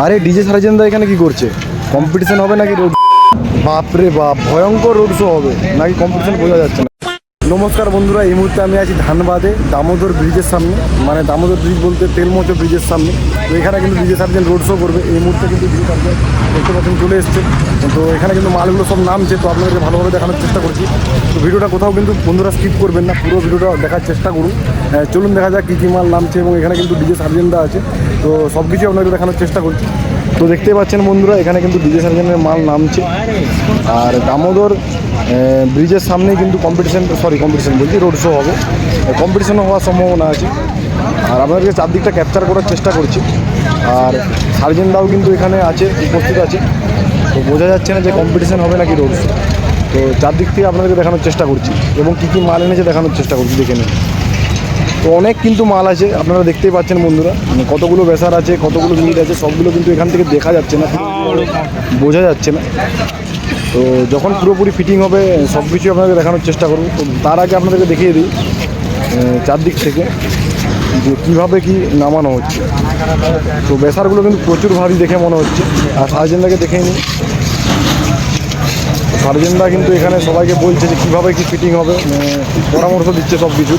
আরে ডিজে সার্জেনদা এখানে কি করছে? কম্পিটিশন হবে নাকি রোড বাপরে বাপ, ভয়ঙ্কর রোড শো হবে। নাকি কম্পিটিশন বোঝা যাচ্ছে না। নমস্কার বন্ধুরা, এই মুহূর্তে আমি আছি ধানবাদে, দামোদর ব্রিজের সামনে। মানে দামোদর ব্রিজ বলতে তেলমচো ব্রিজের সামনে। তো এখানে কিন্তু ডিজে সার্জেন রোড শো করবে। এই মুহূর্তে কিন্তু দেখতে পাচ্ছেন, চলে এসছে। তো এখানে কিন্তু মালগুলো সব নামছে, তো আপনাদেরকে ভালোভাবে দেখানোর চেষ্টা করছি। তো ভিডিওটা কোথাও কিন্তু বন্ধুরা স্কিপ করবেন না, পুরো ভিডিওটা দেখার চেষ্টা করুন। চলুন দেখা যাক কী কী মাল নামছে এবং এখানে কিন্তু ডিজে সার্জেনটা আছে। তো সব কিছু আপনাদের দেখানোর চেষ্টা করছি। তো দেখতেই পাচ্ছেন বন্ধুরা, এখানে কিন্তু ডিজে সার্জেনের মাল নামছে। আর দামোদর ব্রিজের সামনেই কিন্তু কম্পিটিশন সরি কম্পিটিশন বলছি রোড শো হবে। কম্পিটিশনও হওয়ার সম্ভাবনা আছে। আর আপনাদেরকে চারদিকটা ক্যাপচার করার চেষ্টা করছি। আর সার্জেনরাও কিন্তু এখানে আছে, উপস্থিত আছে। তো বোঝা যাচ্ছে না যে কম্পিটিশন হবে নাকি রোড শো তো চারদিক থেকে আপনাদেরকে দেখানোর চেষ্টা করছি এবং কী কী মাল এনেছে দেখানোর চেষ্টা করছি, দেখে নিন। তো অনেক কিন্তু মাল আছে, আপনারা দেখতেই পাচ্ছেন বন্ধুরা। মানে কতগুলো বেসার আছে, কতগুলো মিনিট আছে, সবগুলো কিন্তু এখান থেকে দেখা যাচ্ছে না বোঝা যাচ্ছে না। তো যখন পুরোপুরি ফিটিং হবে, সব কিছু আপনাদের দেখানোর চেষ্টা করব। তো তার আগে আপনাদেরকে দেখিয়ে দিই চারদিক থেকে যে কীভাবে কি নামানো হচ্ছে। তো বেসারগুলো কিন্তু প্রচুর ভারী দেখে মনে হচ্ছে। আর সার্জেনটাকে দেখে নিই। সার্জেনরা কিন্তু এখানে সবাইকে বলছে যে কীভাবে কি ফিটিং হবে আহ, পরামর্শ দিচ্ছে সব কিছু।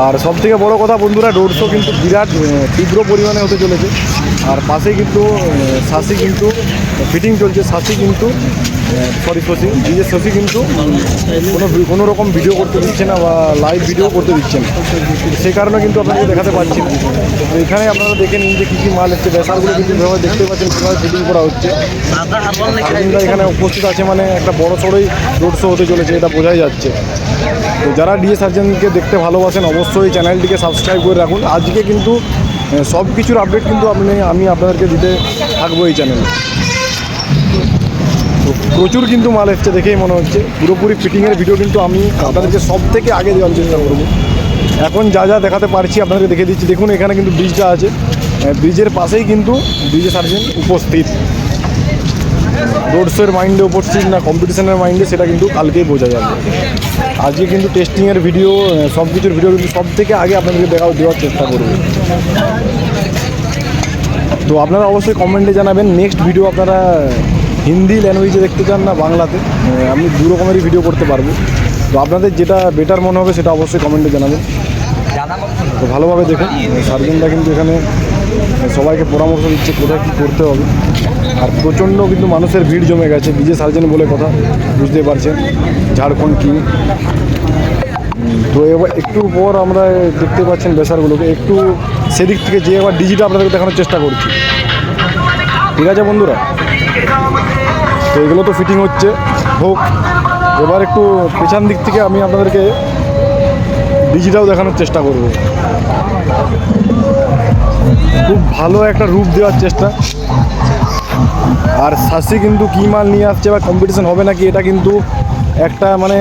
আর সব থেকে বড়ো কথা বন্ধুরা রোড শো কিন্তু বিরাট তীব্র পরিমাণে হতে চলেছে। আর পাশে কিন্তু শাসি কিন্তু ফিটিং চলছে শাসি কিন্তু সরি শশী ডিজে শশী কিন্তু কোনো কোনো রকম ভিডিও করতে দিচ্ছে না বা লাইভ ভিডিও করতে দিচ্ছে না। সেই কারণে কিন্তু আপনাকে দেখাতে পারছি না। তো এখানে আপনারা দেখে নিন যে কী কী মাল এসছে। বেসারগুলো কিন্তু যেভাবে দেখতে পাচ্ছেন, কীভাবে ফিটিং করা হচ্ছে। এখানে উপস্থিত আছে মানে একটা বড় সড়োই রোড শো হতে চলেছে, এটা বোঝাই যাচ্ছে। তো যারা ডিএ সার্জেনকে দেখতে ভালোবাসেন, অবশ্যই চ্যানেলটিকে সাবস্ক্রাইব করে রাখুন। আজকে কিন্তু সব কিছুর আপডেট কিন্তু আপনি আমি আপনাদেরকে দিতে থাকব এই চ্যানেলে প্রচুর কিন্তু মাল এসছে দেখেই মনে হচ্ছে। পুরোপুরি ফিটিংয়ের ভিডিও কিন্তু আমি আপনাদেরকে সব থেকে আগে দেওয়ার চেষ্টা করব। এখন যা যা দেখাতে পারছি আপনাদেরকে দেখে দিচ্ছি। দেখুন, এখানে কিন্তু ব্রিজটা আছে। ব্রিজের পাশেই কিন্তু ব্রিজে সার্জেন উপস্থিত। রোড শোয়ের মাইন্ডে উপস্থিত না কম্পিটিশনের মাইন্ডে সেটা কিন্তু কালকেই বোঝা যাবে। আজকে কিন্তু টেস্টিংয়ের ভিডিও সব কিছুর ভিডিও কিন্তু সব থেকে আগে আপনাদেরকে দেখা, দেওয়ার চেষ্টা করব। তো আপনারা অবশ্যই কমেন্টে জানাবেন। নেক্সট ভিডিও আপনারা হিন্দি ল্যাঙ্গুয়েজে দেখতে চান না, বাংলাতে আমি দু রকমেরই ভিডিও করতে পারব। তো আপনাদের যেটা বেটার মনে হবে সেটা অবশ্যই কমেন্টে জানাবেন। তো ভালোভাবে দেখুন সার্জেনরা কিন্তু এখানে, সবাইকে পরামর্শ দিচ্ছে কোথায় কী করতে হবে। আর প্রচণ্ড কিন্তু মানুষের ভিড় জমে গেছে, বিজে সার্জেন বলে কথা বুঝতে পারছেন, ঝাড়খণ্ড কিং। তো এবার একটু পর আমরা দেখতে পাচ্ছেন বেসারগুলোকে, একটু সেদিক থেকে যে এবার ডিজিটা আপনাদেরকে দেখানোর চেষ্টা করছি। ঠিক আছে বন্ধুরা? তো এগুলো তো ফিটিং হচ্ছে। হোক, এবার একটু পেছন দিক থেকে আমি আপনাদেরকে ডিজিটাও দেখানোর চেষ্টা করব। খুব ভালো একটা রূপ দেওয়ার চেষ্টা। আর শাসি কিন্তু কী মাল নিয়ে আসছে বা কম্পিটিশন হবে নাকি, এটা কিন্তু একটা মানে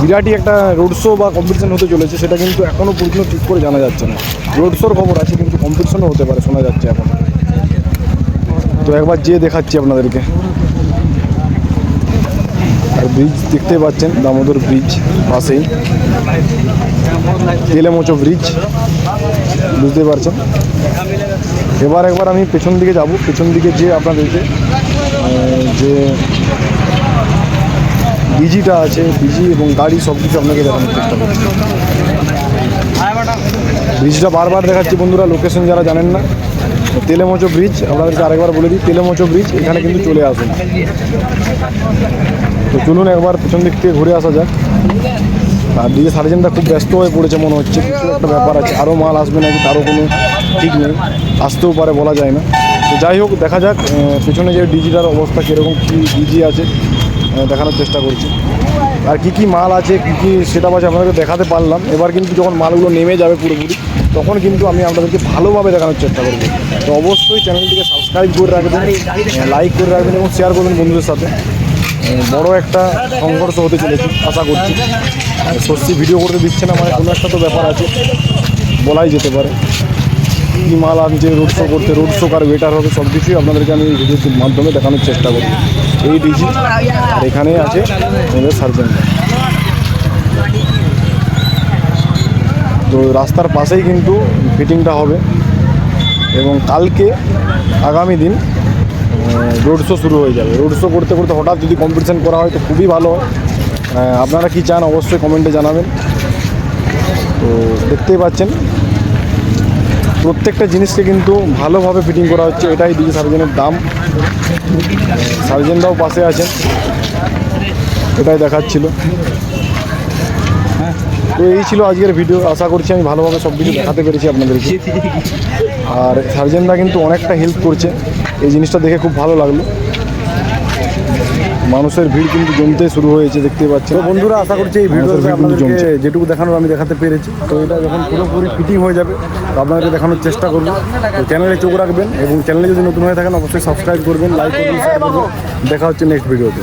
বিরাটই একটা রোড শো বা কম্পিটিশন হতে চলেছে, সেটা কিন্তু এখনও পর্যন্ত ঠিক করে জানা যাচ্ছে না। রোড শোর খবর আছে, কিন্তু কম্পিটিশনও হতে পারে, শোনা যাচ্ছে এখন। তো একবার যেয়ে দেখাচ্ছি আপনাদেরকে। আর ব্রিজ দেখতে পাচ্ছেন, দামোদর ব্রিজ পাশেই। তেলেমোচো ব্রিজ বুঝতে পারছেন? এবার একবার আমি পেছন দিকে যাব। পেছন দিকে যেয়ে আপনাদেরকে যে বিজিটা আছে, বিজি এবং গাড়ি সব কিছু আপনাকে দেখানোর চেষ্টা করছি। ব্রিজটা বারবার দেখাচ্ছি বন্ধুরা লোকেশন যারা জানেন না তেলেমোচো ব্রিজ, আপনাদেরকে আরেকবার বলে দিই, তেলেমোচো ব্রিজ, এখানে কিন্তু চলে আসুন। তো চলুন একবার পেছন দিক থেকে ঘুরে আসা যাক। আর ডিজে সার্জেনটা খুব ব্যস্ত হয়ে পড়েছে মনে হচ্ছে, কিছু একটা ব্যাপার আছে। আরও মাল আসবে নাকি তারও কোনো ঠিক নেই, আসতেও পারে বলা যায় না। তো যাই হোক, দেখা যাক পিছনে যে ডিজিটার অবস্থা, কীরকম কী ডিজি আছে। দেখানোর চেষ্টা করছি। আর কি কি মাল আছে, কি কি সেটা বাজে আপনাদেরকে দেখাতে পারলাম। এবার কিন্তু যখন মালগুলো নেমে যাবে পুরোপুরি, তখন কিন্তু আমি আপনাদেরকে ভালোভাবে দেখানোর চেষ্টা করব। তো অবশ্যই চ্যানেলটিকে সাবস্ক্রাইব করে রাখবেন লাইক করে রাখবেন এবং শেয়ার করবেন বন্ধুদের সাথে। বড় একটা সংঘর্ষ হতে চলেছে, আশা করছি। সত্যি ভিডিও করতে দিচ্ছে না মানে কোনো একটা তো ব্যাপার আছে, বলাই যেতে পারে। কী মাল আনছে রোড শো করতে রোড শো কার বেটার হবে সব কিছুই আপনাদেরকে আমি ভিডিওর মাধ্যমে দেখানোর চেষ্টা করি এই ডিজি আর এখানে আছে আমাদের সার্জেন্ট তো রাস্তার পাশেই কিন্তু ফিটিংটা হবে এবং কালকে আগামী দিন রোড শো শুরু হয়ে যাবে। রোড শো করতে করতে হঠাৎ যদি কম্পিটিশান করা হয় তো খুবই ভালো আপনারা কি চান অবশ্যই কমেন্টে জানাবেন। তো দেখতেই পাচ্ছেন, প্রত্যেকটা জিনিসকে কিন্তু ভালোভাবে ফিটিং করা হচ্ছে, এটাই ডিজি সার্জেনের দাম। সার্জেনরাও পাশে আছেন এটাই দেখাচ্ছিল। তো এই ছিল আজকের ভিডিও। আশা করছি আমি ভালোভাবে সব কিছু দেখাতে পেরেছি আপনাদেরকে। আর সার্জেনরা কিন্তু অনেকটা হেল্প করছে। এই জিনিসটা দেখে খুব ভালো লাগল। মানুষের ভিড় কিন্তু জমতে শুরু হয়েছে দেখতে পাচ্ছি তো বন্ধুরা আশা করছি এই ভিডিওর আপনাদেরকে জমছে। যেটুকু দেখানোর আমি দেখাতে পেরেছি। তো এটা যখন পুরোপুরি ফিটিং হয়ে যাবে তো আপনাদেরকে দেখানোর চেষ্টা করব। তো চ্যানেলে চোখ রাখবেন এবং চ্যানেলে যদি নতুন হয়ে থাকেন অবশ্যই সাবস্ক্রাইব করবেন লাইক করবেন দেখা হচ্ছে নেক্সট ভিডিওতে